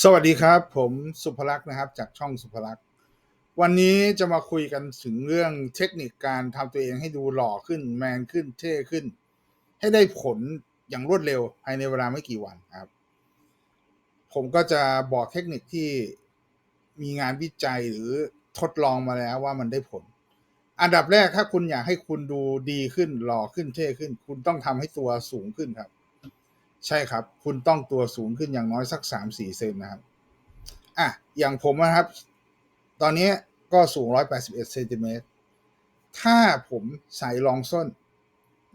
สวัสดีครับ ผมสุภลักษ์นะครับ จากช่องสุภลักษ์วันนี้จะมาคุยกันถึงเรื่องเทคนิคการทำตัวเองให้ดูหล่อขึ้นแมนขึ้นเท่ขึ้น ให้ได้ผลอย่างรวดเร็วภายในเวลาไม่กี่วันครับ ผมก็จะบอกเทคนิคที่มีงานวิจัยหรือทดลองมาแล้วว่ามันได้ผล อันดับแรกถ้าคุณอยากให้คุณดูดีขึ้นหล่อขึ้นเท่ขึ้น คุณต้องทำให้ตัวสูงขึ้นครับ ใช่ครับ คุณต้องตัวสูงขึ้นอย่างน้อยสักสามสี่เซนนะครับ อะ อย่างผมนะครับ ตอนนี้ก็สูงร้อยแปดสิบเอ็ดเซนติเมตร ถ้าผมใส่รองส้น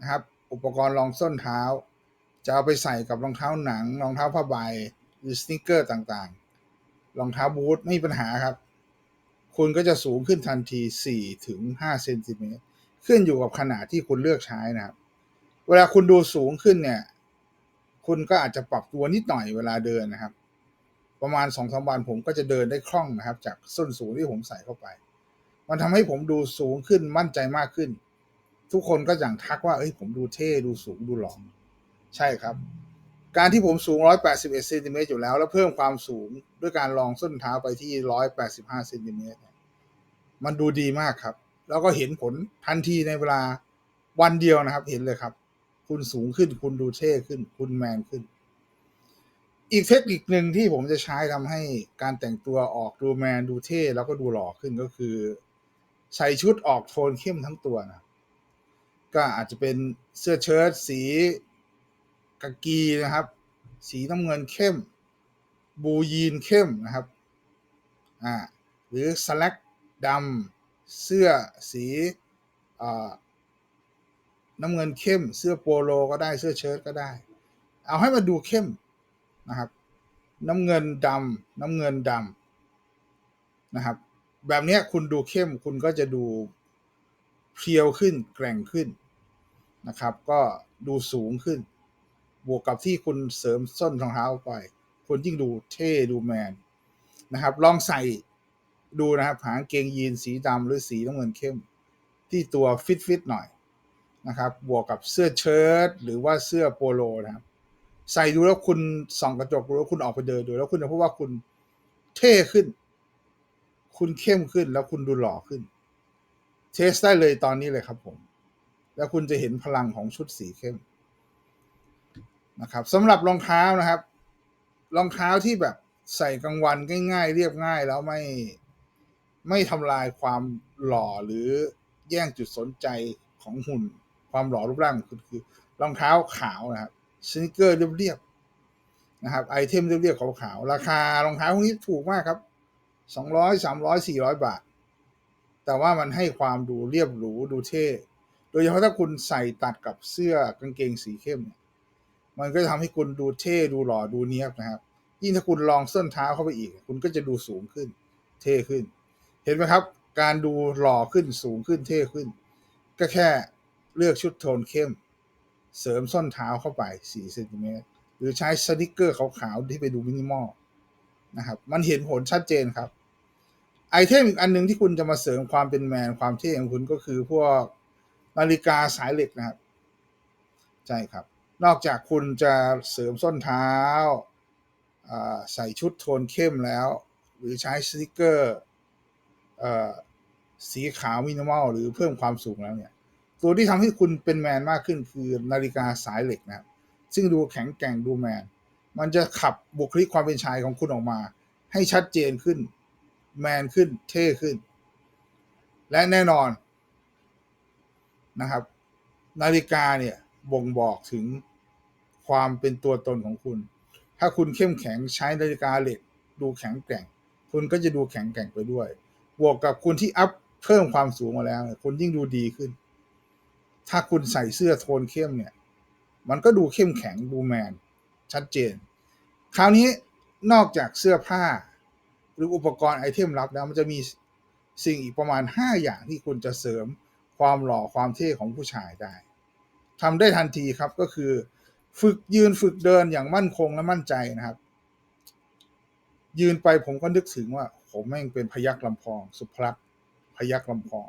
นะครับ อุปกรณ์รองส้นเท้า จะเอาไปใส่กับรองเท้าหนัง รองเท้าผ้าใบหรือสนิเกอร์ต่างๆ รองเท้าบูทไม่มีปัญหาครับ คุณก็จะสูงขึ้นทันที4ถึง5เซนติเมตร ขึ้นอยู่กับขนาดที่คุณเลือกใช้นะครับ เวลาคุณดูสูงขึ้นเนี่ย คุณก็อาจจะปรับตัวนิดหน่อยเวลาเดินนะครับ ประมาณสองสามวันผมก็จะเดินได้คล่องนะครับ จากส้นสูงที่ผมใส่เข้าไป มันทำให้ผมดูสูงขึ้นมั่นใจมากขึ้น ทุกคนก็อย่างทักว่าเอ้ยผมดูเท่ดูสูงดูหล่อใช่ครับ การที่ผมสูง 181เซนติเมตรอยู่แล้ว แล้วเพิ่มความสูงด้วยการลองส้นเท้าไปที่ 185เซนติเมตรมันดูดีมากครับ แล้วก็เห็นผลทันทีในเวลาวันเดียวนะครับ เห็นเลยครับ คุณสูงขึ้น คุณดูเท่ขึ้น คุณแมนขึ้น อีกเทคนิคหนึ่งที่ผมจะใช้ทำให้การแต่งตัวออกดูแมนดูเท่แล้วก็ดูหล่อขึ้นก็คือ ใส่ชุดออกโทนเข้มทั้งตัวนะก็อาจจะเป็นเสื้อเชิ้ตสีกากีนะครับ สีน้ำเงินเข้ม บูยีนเข้มนะครับอ่าหรือสแลกดำเสื้อสีอ่า น้ำเงินเข้ม เสื้อโปโลก็ได้เสื้อเชิ้ตก็ได้ เอาให้มันดูเข้มนะครับ น้ำเงินดำน้ำเงินดำนะครับ แบบนี้คุณดูเข้มคุณก็จะดูเพียวขึ้นแกร่งขึ้นนะครับ ก็ดูสูงขึ้น บวกกับที่คุณเสริมส้นรองเท้าไปคุณยิ่งดูเท่ดูแมนนะครับ ลองใส่ดูนะครับหางเกงยีนสีดำหรือสีน้ำเงินเข้ม ที่ตัวฟิตฟิตหน่อย นะครับบวกกับเสื้อเชิ้ตหรือว่าเสื้อโปโลนะครับ ใส่ดูแล้วคุณส่องกระจกดูแล้วคุณออกไปเดินดูแล้วคุณจะพบว่าคุณเท่ขึ้น คุณเข้มขึ้นแล้วคุณดูหล่อขึ้น เทสได้เลยตอนนี้เลยครับผม แล้วคุณจะเห็นพลังของชุดสีเข้มนะครับสำหรับรองเท้านะครับ รองเท้าที่แบบใส่กลางวันง่ายๆ เรียบง่ายแล้วไม่ไม่ทำลายความหล่อหรือแย่งจุดสนใจของหุ่น ความหล่อรูปร่างคุณคือรองเท้าขาวนะครับสนิเกอร์เรียบๆนะครับ ไอเทมเรียบๆขาวๆราคารองเท้าพวกนี้ถูกมากครับสองร้อยสามร้อยสี่ร้อยบาท แต่ว่ามันให้ความดูเรียบหรูดูเท่ โดยเฉพาะถ้าคุณใส่ตัดกับเสื้อกางเกงสีเข้มเนี่ยมันก็จะทำให้คุณดูเท่ดูหล่อดูเนี้ยบนะครับ ยิ่งถ้าคุณลองส้นเท้าเข้าไปอีก คุณก็จะดูสูงขึ้น เท่ขึ้น เห็นไหมครับ การดูหล่อขึ้นสูงขึ้นเท่ขึ้น ก็แค่ เลือกชุดโทนเข้ม เสริมส้นเท้าเข้าไป4เซนติเมตรหรือใช้สติกเกอร์ขาวๆที่ไปดูมินิมอลนะครับ มันเห็นผลชัดเจนครับ ไอเทมอีกอันหนึ่งที่คุณจะมาเสริมความเป็นแมนความเท่ของคุณก็คือพวกนาฬิกาสายเหล็กนะครับ ใช่ครับ นอกจากคุณจะเสริมส้นเท้า ใส่ชุดโทนเข้มแล้ว หรือใช้สติกเกอร์สีขาวมินิมอลหรือเพิ่มความสูงแล้วเนี่ย ตัวที่ทำให้คุณเป็นแมนมากขึ้นคือนาฬิกาสายเหล็กนะครับซึ่งดูแข็งแกร่งดูแมน มันจะขับบุคลิกความเป็นชายของคุณออกมา ให้ชัดเจนขึ้น แมนขึ้นเท่ขึ้น และแน่นอนนะครับ นาฬิกาเนี่ยบ่งบอกถึงความเป็นตัวตนของคุณ ถ้าคุณเข้มแข็งใช้นาฬิกาเหล็ก ดูแข็งแกร่ง คุณก็จะดูแข็งแกร่งไปด้วย บวกกับคุณที่อัพเพิ่มความสูงมาแล้ว คุณยิ่งดูดีขึ้น ถ้าคุณใส่เสื้อโทนเข้มเนี่ย มันก็ดูเข้มแข็งดูแมน ชัดเจน คราวนี้นอกจากเสื้อผ้า หรืออุปกรณ์ไอเทมลับแล้วมันจะมีสิ่งอีกประมาณ 5 อย่างที่คุณจะเสริมความหล่อความเท่ของผู้ชายได้ทำได้ทันทีครับก็คือ ฝึกยืนฝึกเดินอย่างมั่นคงและมั่นใจนะครับ ยืนไปผมก็นึกถึงว่า ผมแม่งเป็นพยักลำพอง สุภลักษ์พยักลำพอง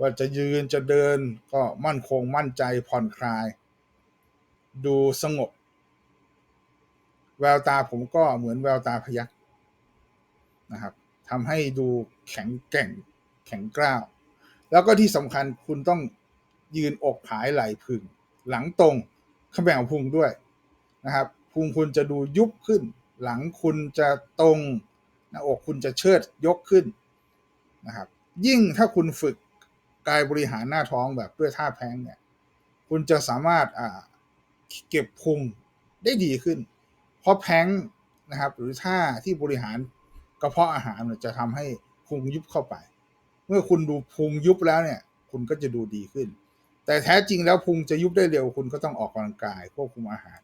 ว่าจะยืนจะเดินก็มั่นคงมั่นใจผ่อนคลาย ดูสงบ แววตาผมก็เหมือนแววตาพยักนะครับทำให้ดูแข็งแกร่งแข็งกร้าว แล้วก็ที่สำคัญคุณต้องยืนอกผายไหล่พึง หลังตรงขแบ่งพุงด้วยนะครับพุงคุณจะดูยุบขึ้น หลังคุณจะตรงหน้าอกคุณจะเชิดยกขึ้นนะครับยิ่งถ้าคุณฝึก กายบริหารหน้าท้องแบบด้วยท่าแพงเนี่ย คุณจะสามารถอ่าเก็บพุงได้ดีขึ้น เพราะแพงนะครับ หรือท่าที่บริหารกระเพาะอาหารเนี่ยจะทำให้พุงยุบเข้าไป เมื่อคุณดูพุงยุบแล้วเนี่ย คุณก็จะดูดีขึ้น แต่แท้จริงแล้วพุงจะยุบได้เร็ว คุณก็ต้องออกกำลังกายควบคุมอาหาร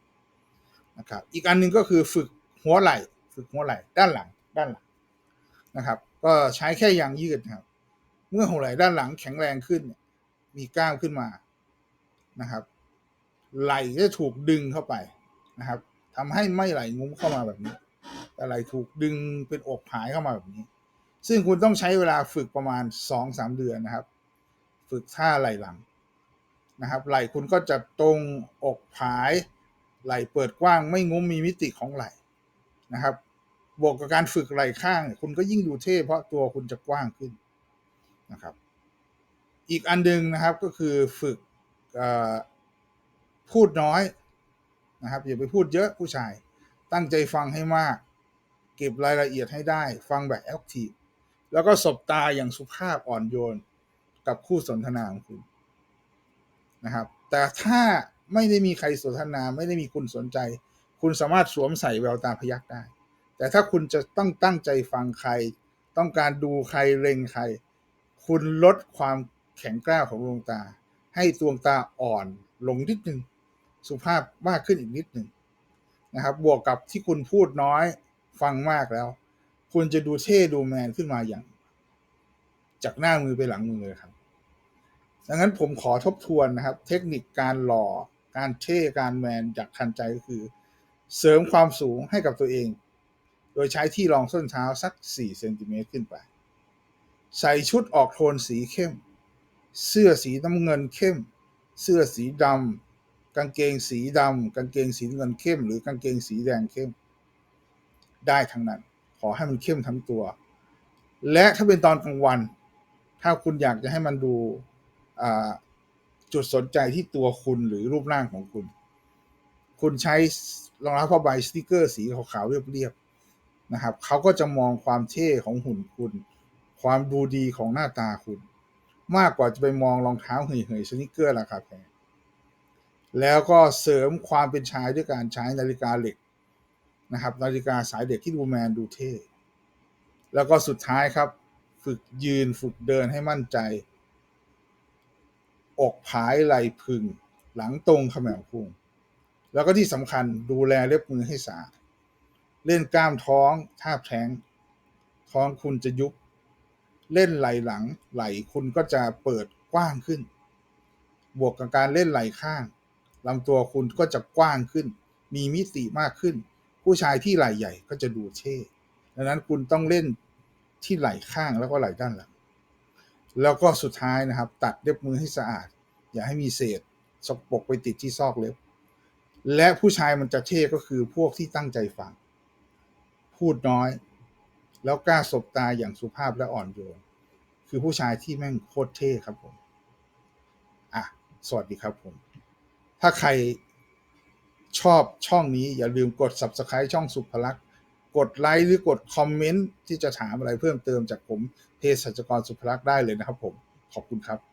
นะครับ อีกอันหนึ่งก็คือฝึกหัวไหล่ ฝึกหัวไหล่ด้านหลังด้านหลังนะครับ ก็ใช้แค่ยางยืดนะครับ เมื่อหัวไหล่ด้านหลังแข็งแรงขึ้น มีกล้ามขึ้นมานะครับ ไหล่จะถูกดึงเข้าไปนะครับทำให้ไม่ไหลงุ้มเข้ามาแบบนี้ แต่ไหล่ถูกดึงเป็นอกผายเข้ามาแบบนี้ ซึ่งคุณต้องใช้เวลาฝึกประมาณสองสามเดือนนะครับ ฝึกท่าไหล่หลังนะครับ ไหล่คุณก็จะตรงอกผาย ไหล่เปิดกว้างไม่งุ้มมีมิติของไหล่นะครับ บวกกับการฝึกไหล่ข้าง คุณก็ยิ่งดูเท่เพราะตัวคุณจะกว้างขึ้น นะครับ อีกอันหนึงนะครับก็คือฝึกพูดน้อยนะครับอย่าไปพูดเยอะผู้ชาย ตั้งใจฟังให้มาก เก็บรายละเอียดให้ได้ ฟังแบบแอคทีฟแล้วก็สบตาอย่างสุภาพอ่อนโยนกับคู่สนทนาของคุณนะครับ แต่ถ้าไม่ได้มีใครสนทนาไม่ได้มีคุณสนใจ คุณสามารถสวมใส่แววตาพยักได้ แต่ถ้าคุณจะต้องตั้งใจฟังใคร ต้องการดูใครเล็งใคร คุณลดความแข็งกร้าวของดวงตา ให้ดวงตาอ่อนลงนิดนึง สุภาพมากขึ้นอีกนิดหนึ่งนะครับ บวกกับที่คุณพูดน้อยฟังมากแล้ว คุณจะดูเท่ดูแมนขึ้นมาอย่าง จากหน้ามือไปหลังมือเลยครับดังนั้นผมขอทบทวนนะครับ เทคนิคการหล่อการเท่การแมนจากทันใจก็คือ เสริมความสูงให้กับตัวเอง โดยใช้ที่รองส้นเท้าสัก 4 เซนติเมตรขึ้นไป ใส่ชุดออกโทนสีเข้ม เสื้อสีน้ำเงินเข้ม เสื้อสีดำกางเกงสีดำกางเกงสีเงินเข้ม หรือกางเกงสีแดงเข้ม ได้ทั้งนั้น ขอให้มันเข้มทั้งตัว และถ้าเป็นตอนกลางวัน ถ้าคุณอยากจะให้มันดูจุดสนใจที่ตัวคุณหรือรูปร่างของคุณ คุณใช้รองเท้าผ้าใบสติกเกอร์สีขาวๆเรียบๆนะครับเขาก็จะมองความเท่ของหุ่นคุณ ความดูดีของหน้าตาคุณ มากกว่าจะไปมองรองเท้าเห่ยๆสติเกอร์ราคาแพงแล้วก็เสริมความเป็นชายด้วยการใช้นาฬิกาเหล็กนะครับ นาฬิกาสายเด็กที่ดูแมนดูเท่แล้วก็สุดท้ายครับ ฝึกยืนฝึกเดินให้มั่นใจ อกผายไหลพึง หลังตรงขมวพุงแล้วก็ที่สำคัญดูแลเล็บมือให้สะอาดเล่นกล้ามท้องท่าแท้งท้องคุณจะยุบ เล่นไหลหลังไหลคุณก็จะเปิดกว้างขึ้น บวกกับการเล่นไหลข้างลำตัวคุณก็จะกว้างขึ้น มีมิติมากขึ้น ผู้ชายที่ไหลใหญ่ก็จะดูเท่ดังนั้นคุณต้องเล่นที่ไหลข้างแล้วก็ไหลด้านหลัง แล้วก็สุดท้ายนะครับ ตัดเล็บมือให้สะอาด อย่าให้มีเศษสกปรกไปติดที่ซอกเล็บ และผู้ชายมันจะเท่ก็คือพวกที่ตั้งใจฟัง พูดน้อย แล้วกล้าสบตาอย่างสุภาพและอ่อนโยน คือผู้ชายที่แม่งโคตรเท่ครับผม อะ สวัสดีครับผม ถ้าใครชอบช่องนี้อย่าลืมกด subscribe ช่องสุภลักษณ์กดไลค์หรือกดคอมเมนต์ที่จะถามอะไรเพิ่มเติมจากผมเพศสัจกรสุภลักษณ์ได้เลยนะครับผม ขอบคุณครับ